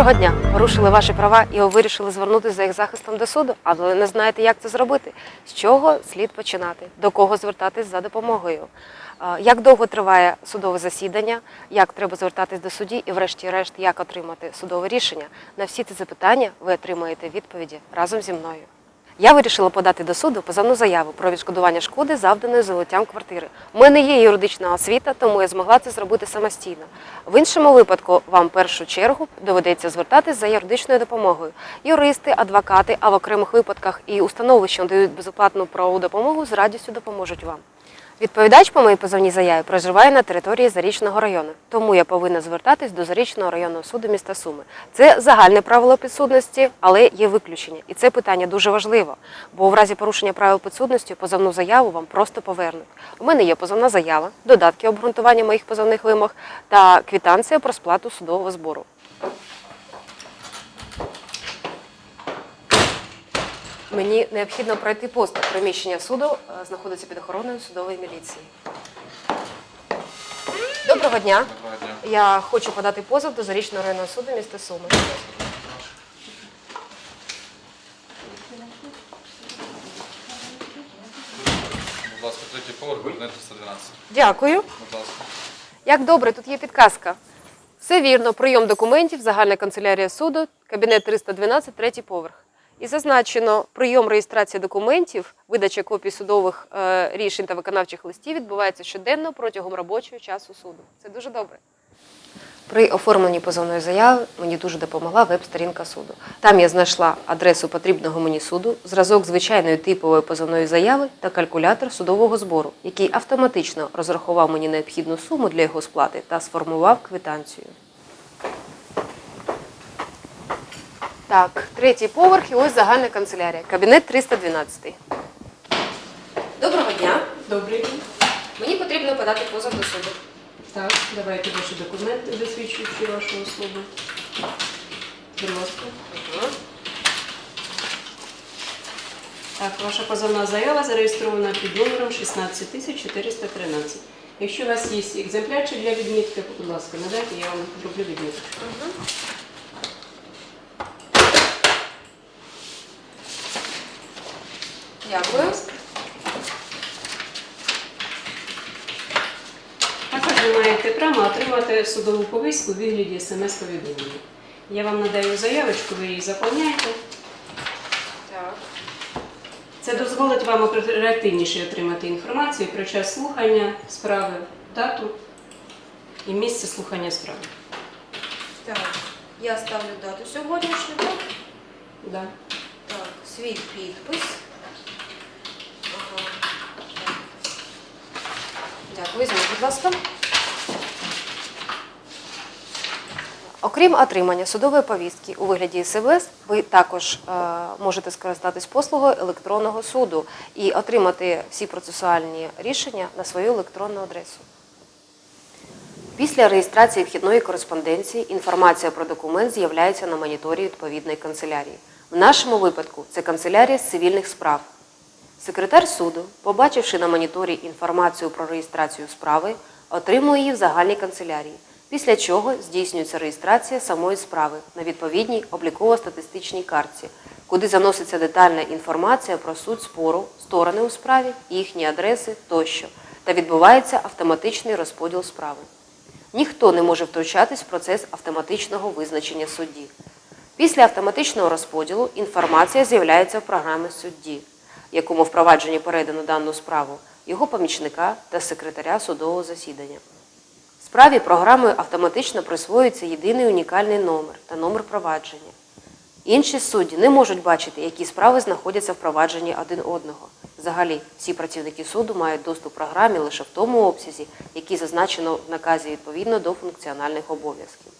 Доброго дня! Порушили ваші права і ви вирішили звернутися за їх захистом до суду, але не знаєте, як це зробити. З чого слід починати? До кого звертатись за допомогою? Як довго триває судове засідання? Як треба звертатись до судді і, врешті-решт, як отримати судове рішення? На всі ці запитання ви отримаєте відповіді разом зі мною. Я вирішила подати до суду позовну заяву про відшкодування шкоди, завданої золоттям квартири. У мене є юридична освіта, тому я змогла це зробити самостійно. В іншому випадку вам першу чергу доведеться звертатись за юридичною допомогою. Юристи, адвокати, а в окремих випадках і установи, що надають безоплатну правову допомогу, з радістю допоможуть вам. Відповідач по моїй позовній заяві проживає на території Зарічного району, тому я повинна звертатись до Зарічного районного суду міста Суми. Це загальне правило підсудності, але є виключення. І це питання дуже важливо, бо в разі порушення правил підсудності позовну заяву вам просто повернуть. У мене є позовна заява, додатки обґрунтування моїх позовних вимог та квитанція про сплату судового збору. Мені необхідно пройти пост. Приміщення суду е, знаходиться під охороною судової міліції. Доброго дня. Доброго дня. Я хочу подати позов до Зарічного районного суду міста Суми. Будь ласка, третій поверх, кабінет 312. Дякую. Будь ласка. Як добре, тут є підказка. Все вірно, прийом документів, загальна канцелярія суду, кабінет 312, третій поверх. І зазначено, прийом реєстрації документів, видача копій судових е, рішень та виконавчих листів відбувається щоденно протягом робочого часу суду. Це дуже добре. При оформленні позовної заяви мені дуже допомогла веб-сторінка суду. Там я знайшла адресу потрібного мені суду, зразок звичайної типової позовної заяви та калькулятор судового збору, який автоматично розрахував мені необхідну суму для його сплати та сформував квитанцію. Так, третій поверх і ось загальна канцелярія. Кабінет 312. Доброго дня. Добрий день. Мені потрібно подати позов до суду. Так, давайте ваші документи, засвідчуючи вашу особу. Будь ласка. Так, ваша позовна заява зареєстрована під номером 16413. Якщо у вас є екземплярчик для відмітки, будь ласка, надайте, я вам зроблю відмітку. Дякую. Також ви маєте право отримати судову повістку у вигляді смс-повідомлення. Я вам надаю заявочку, ви її заповняєте. Так. Це дозволить вам оперативніше отримати інформацію про час слухання справи, дату і місце слухання справи. Так, я ставлю дату сьогоднішню, так? Да. Так, свій підпис. Ага. Так. Дякую, візьміть, будь ласка. Окрім отримання судової повістки у вигляді СМС, ви також е, можете скористатись послугою електронного суду і отримати всі процесуальні рішення на свою електронну адресу. Після реєстрації вхідної кореспонденції інформація про документ з'являється на моніторі відповідної канцелярії. В нашому випадку це канцелярія з цивільних справ. Секретар суду, побачивши на моніторі інформацію про реєстрацію справи, отримує її в загальній канцелярії, після чого здійснюється реєстрація самої справи на відповідній обліково-статистичній картці, куди заноситься детальна інформація про суть спору, сторони у справі, їхні адреси тощо, та відбувається автоматичний розподіл справи. Ніхто не може втручатись в процес автоматичного визначення судді. Після автоматичного розподілу інформація з'являється в програмі судді, якому впровадженні передано дану справу, його помічника та секретаря судового засідання. Справі програмою автоматично присвоюється єдиний унікальний номер та номер провадження. Інші судді не можуть бачити, які справи знаходяться в провадженні один одного. Взагалі, всі працівники суду мають доступ програмі лише в тому обсязі, який зазначено в наказі відповідно до функціональних обов'язків.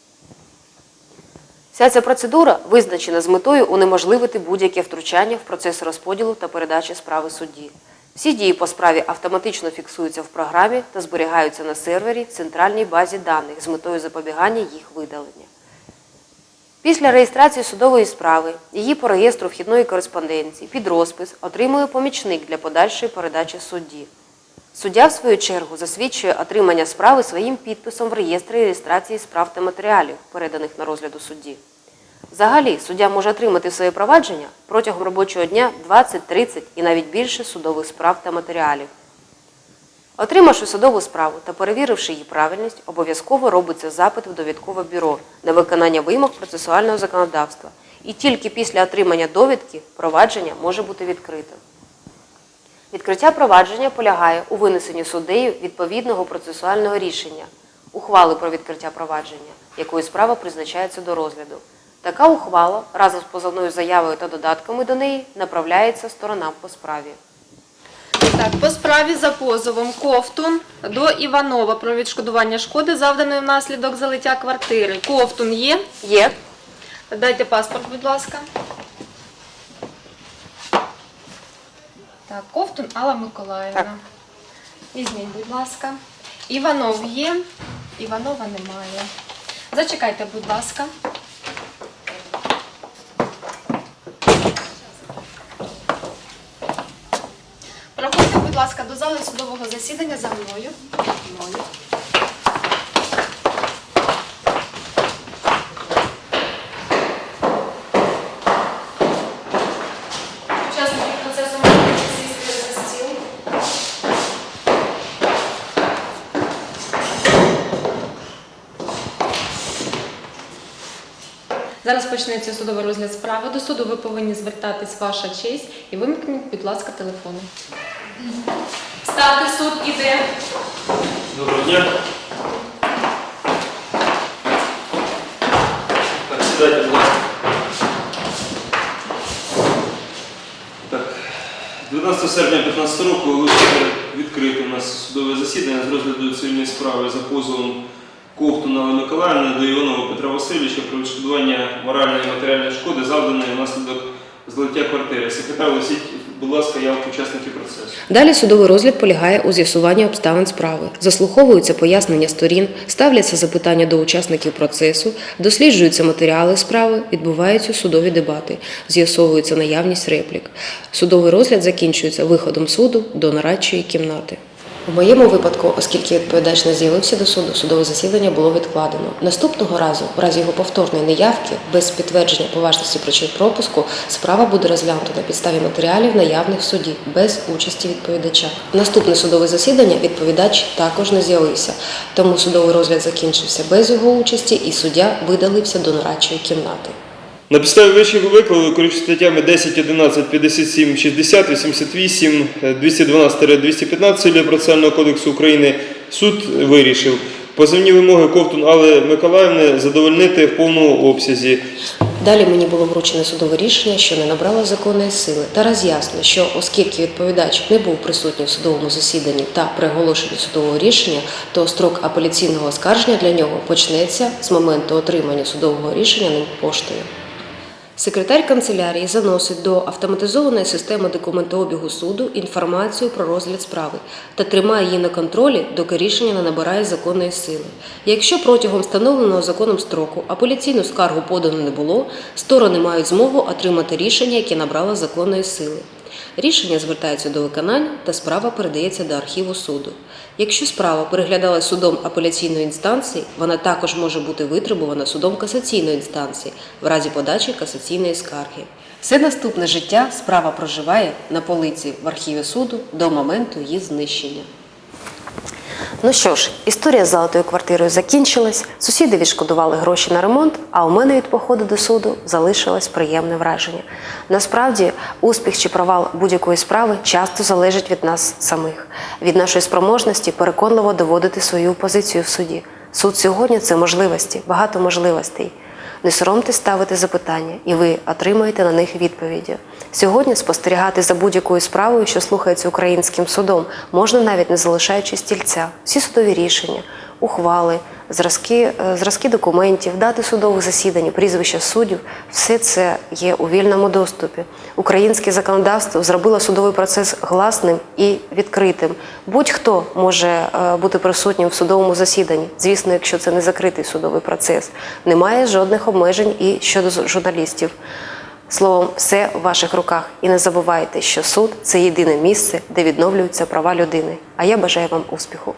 Вся ця процедура визначена з метою унеможливити будь-яке втручання в процес розподілу та передачі справи судді. Всі дії по справі автоматично фіксуються в програмі та зберігаються на сервері в центральній базі даних з метою запобігання їх видалення. Після реєстрації судової справи її по реєстру вхідної кореспонденції під розпис отримує помічник для подальшої передачі судді. Суддя, в свою чергу, засвідчує отримання справи своїм підписом в реєстрі реєстрації справ та матеріалів, переданих на розгляду судді. Взагалі, суддя може отримати своє провадження протягом робочого дня 20, 30 і навіть більше судових справ та матеріалів. Отримавши судову справу та перевіривши її правильність, обов'язково робиться запит в довідкове бюро на виконання вимог процесуального законодавства. І тільки після отримання довідки провадження може бути відкритим. Відкриття провадження полягає у винесенні суддею відповідного процесуального рішення, ухвали про відкриття провадження, якою справа призначається до розгляду. Така ухвала разом з позовною заявою та додатками до неї направляється сторонам по справі. Так, по справі за позовом Ковтун до Іванова про відшкодування шкоди, завданої внаслідок залиття квартири. Ковтун є. Є Дайте паспорт, будь ласка. Так, Ковтун Алла Миколаївна. Так. Візьміть, будь ласка. Іванов є. Іванова немає. Зачекайте, будь ласка. Проходьте, будь ласка, до зали судового засідання за мною. Мною. Учасники процесу можуть сісти за стіл. Зараз почнеться судовий розгляд справи. До суду ви повинні звертатись ваша честь і вимкніть, будь ласка, телефони. Ставте суд іде. Доброго дня. Так, сідайте, будь ласка. Так. 12 серпня 2015 року відкрите у нас судове засідання з розгляду цивільної справи за позовом Ковтуна Олени Миколаївни до Іванова Петра Васильовича про відшкодування моральної і матеріальної шкоди, завданої внаслідок злиття квартири. Секретар, оголосіть, будь ласка, явку учасників процесу. Далі судовий розгляд полягає у з'ясуванні обставин справи. Заслуховуються пояснення сторін, ставляться запитання до учасників процесу, досліджуються матеріали справи, відбуваються судові дебати, з'ясовується наявність реплік. Судовий розгляд закінчується виходом суду до нарадчої кімнати. У моєму випадку, оскільки відповідач не з'явився до суду, судове засідання було відкладено. Наступного разу, в разі його повторної неявки, без підтвердження поважності причин пропуску, справа буде розглянута на підставі матеріалів, наявних в суді, без участі відповідача. Наступне судове засідання відповідач також не з'явився, тому судовий розгляд закінчився без його участі, і суддя видалився до нарадчої кімнати. На підставі вищого викладу, керуючись статтями 10, 11, 57, 60, 88, 212-215 Цивільного процесуального кодексу України суд вирішив позовні вимоги Ковтун Алли Миколаївни задовольнити в повному обсязі. Далі мені було вручене судове рішення, що не набрало законної сили, та роз'яснено, що оскільки відповідач не був присутній в судовому засіданні та при оголошенні судового рішення, то строк апеляційного оскарження для нього почнеться з моменту отримання судового рішення ним поштою. Секретар канцелярії заносить до автоматизованої системи документообігу суду інформацію про розгляд справи та тримає її на контролі, доки рішення не набирає законної сили. Якщо протягом встановленого законом строку апеляційну скаргу подано не було, сторони мають змогу отримати рішення, яке набрало законної сили. Рішення звертається до виконання та справа передається до архіву суду. Якщо справа переглядалась судом апеляційної інстанції, вона також може бути витребувана судом касаційної інстанції в разі подачі касаційної скарги. Все наступне життя справа проживає на полиці в архіві суду до моменту її знищення. Ну що ж, історія з золотою квартирою закінчилась. Сусіди відшкодували гроші на ремонт, а у мене від походу до суду залишилось приємне враження. Насправді, успіх чи провал будь-якої справи часто залежить від нас самих, від нашої спроможності переконливо доводити свою позицію в суді. Суд сьогодні це можливості, багато можливостей. Не соромтесь ставити запитання, і ви отримаєте на них відповіді. Сьогодні спостерігати за будь-якою справою, що слухається українським судом, можна навіть не залишаючи стільця. Всі судові рішення, ухвали, зразки, е, зразки документів, дати судових засідань, прізвища суддів все це є у вільному доступі. Українське законодавство зробило судовий процес гласним і відкритим. Будь-хто може е, бути присутнім в судовому засіданні, звісно, якщо це не закритий судовий процес. Немає жодних обмежень і щодо журналістів. Словом, все в ваших руках. І не забувайте, що суд це єдине місце, де відновлюються права людини. А я бажаю вам успіху.